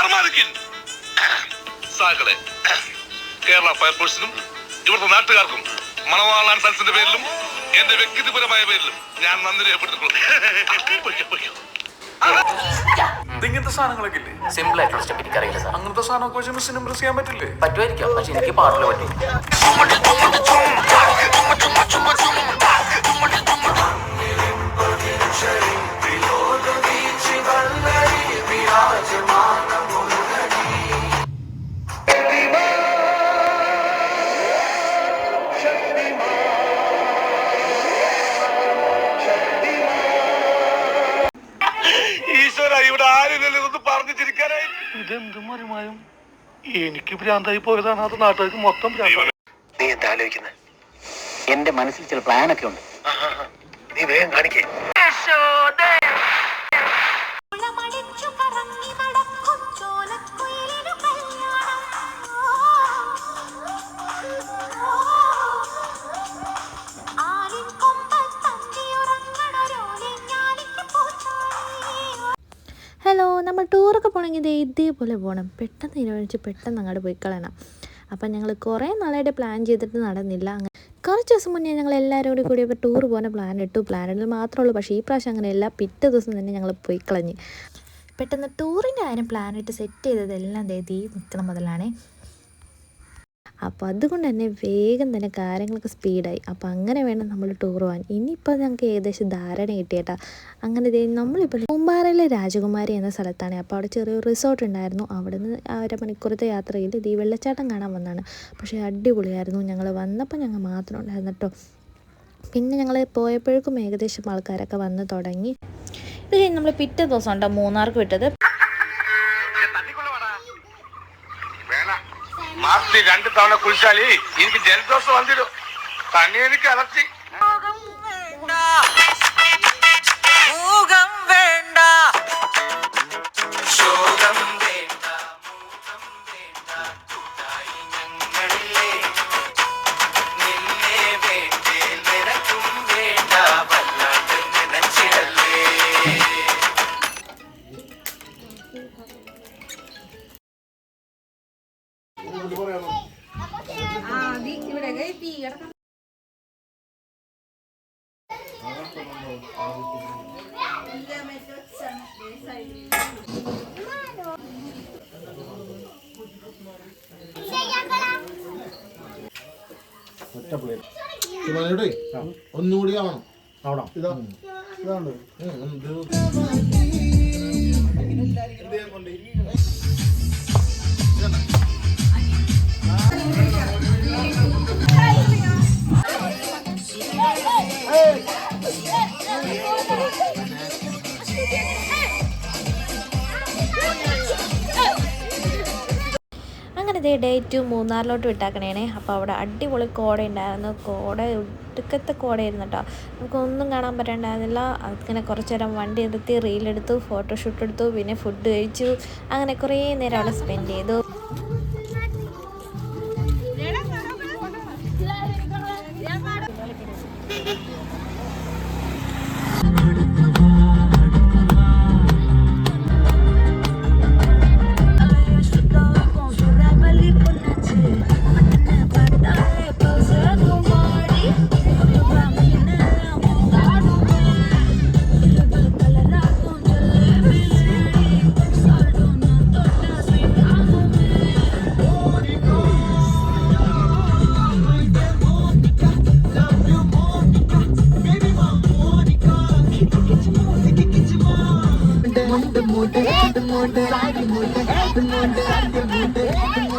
അർമാദിക്കിൻ സാകളെ കേരള ഫയർഫോഴ്സിനും ഇവിടുത്തെ നാട്ടുകാർക്കും മണവാളാൻ സൽസിന്റെ പേരിലും എന്റെ വ്യക്തിപരമായ പേരിലും ഞാൻ നന്ദി രേഖപ്പെടുത്തിക്കൊള്ളു. ഇങ്ങനത്തെ സാധനങ്ങളൊക്കെ ഇല്ലേ സിമ്പിൾ ആയിട്ടുള്ള സ്റ്റെപ്പ് എനിക്കറിയില്ല സാർ അങ്ങനത്തെ സാധനമൊക്കെ വെച്ച് മിസ്സിന് ഇമ്പ്രസ് ചെയ്യാൻ പറ്റില്ലേ പറ്റുമായിരിക്കാം പക്ഷെ എനിക്ക് പാട്ടിൽ പറ്റും പറഞ്ഞു ചിരിക്കാനായി ഇതെന്ത് മറിമായും എനിക്ക് ഭ്രാന്തായി പോയതാണ് അത് നാട്ടുകാർക്ക് മൊത്തം നീ എന്താ ആലോചിക്കുന്നത് എന്റെ മനസ്സിൽ ചില പ്ലാനൊക്കെ ഉണ്ട്. നീ വേഗം കാണിക്കേ. ഹലോ നമ്മൾ ടൂറൊക്കെ പോകണമെങ്കിൽ ഇതേ ഇതേപോലെ പോകണം. പെട്ടെന്ന് തീരുമാനിച്ച് പെട്ടെന്ന് അങ്ങോട്ട് പോയി കളയണം. അപ്പം ഞങ്ങൾ കുറേ നാളായിട്ട് പ്ലാൻ ചെയ്തിട്ട് നടന്നില്ല. അങ്ങനെ കുറച്ച് ദിവസം മുന്നേ ഞങ്ങൾ എല്ലാവരും കൂടി കൂടി ഇപ്പോൾ ടൂർ പോകുന്ന പ്ലാൻ ഇട്ടു. പ്ലാൻ ഇടൽ മാത്രമേ ഉള്ളൂ. പക്ഷേ ഈ പ്രാവശ്യം അങ്ങനെയല്ല പിറ്റേ ദിവസം തന്നെ ഞങ്ങൾ പോയി കളഞ്ഞ്. പെട്ടെന്ന് ടൂറിന്റെ കാര്യം പ്ലാൻ ഇട്ട് സെറ്റ് ചെയ്തതെല്ലാം ദേ ദീ നിൽക്കണം മുതലാണേ. അപ്പോൾ അതുകൊണ്ട് തന്നെ വേഗം തന്നെ കാര്യങ്ങളൊക്കെ സ്പീഡായി അപ്പോൾ അങ്ങനെ വേണം നമ്മൾ ടൂർ പോകാൻ ഇനിയിപ്പോൾ ഞങ്ങൾക്ക് ഏകദേശം ധാരണ കിട്ടിയേട്ടാ. അങ്ങനെ നമ്മളിപ്പോൾ മുമ്പാറയിലെ രാജകുമാരി എന്ന സ്ഥലത്താണ്. അപ്പോൾ അവിടെ ചെറിയൊരു റിസോർട്ട് ഉണ്ടായിരുന്നു. അവിടെ നിന്ന് അരമണിക്കൂറത്തെ യാത്രയിൽ ഈ വെള്ളച്ചാട്ടം കാണാൻ വന്നതാണ്. പക്ഷേ അടിപൊളിയായിരുന്നു. ഞങ്ങൾ വന്നപ്പോൾ ഞങ്ങൾ മാത്രം ഉണ്ടായിരുന്നു കേട്ടോ പിന്നെ ഞങ്ങൾ പോയപ്പോഴേക്കും ഏകദേശം ആൾക്കാരൊക്കെ വന്ന് തുടങ്ങി. ഇത് കഴിഞ്ഞ് നമ്മൾ പിറ്റേ ദിവസം ഉണ്ടോ മൂന്നാർക്ക് വിട്ടത്? మాస్టి రెండు తవన కులిశాలి ఇంక జరిదోషం అందిడు తనేది అలర్జీ. അലർച്ചി ശിവാനിയുടെ ഒന്നുകൂടി ആവണം. അവിടെ ഇതാ. ഇതാണ്ട് അങ്ങനെ ഇതേ ഡേ ടു മൂന്നാറിലോട്ട് വിട്ടാക്കണേനെ അപ്പോൾ അവിടെ അടിപൊളി കോട ഉണ്ടായിരുന്നു കോട ഒടുക്കത്തെ കോടയായിരുന്നു കേട്ടോ നമുക്കൊന്നും കാണാൻ പറ്റണ്ടായിരുന്നില്ല അങ്ങനെ കുറച്ച് നേരം വണ്ടി നിർത്തി റീലെടുത്തു ഫോട്ടോഷൂട്ട് എടുത്തു പിന്നെ ഫുഡ് കഴിച്ചു അങ്ങനെ കുറേ നേരം അവിടെ സ്പെൻഡ് ചെയ്തു Thank you.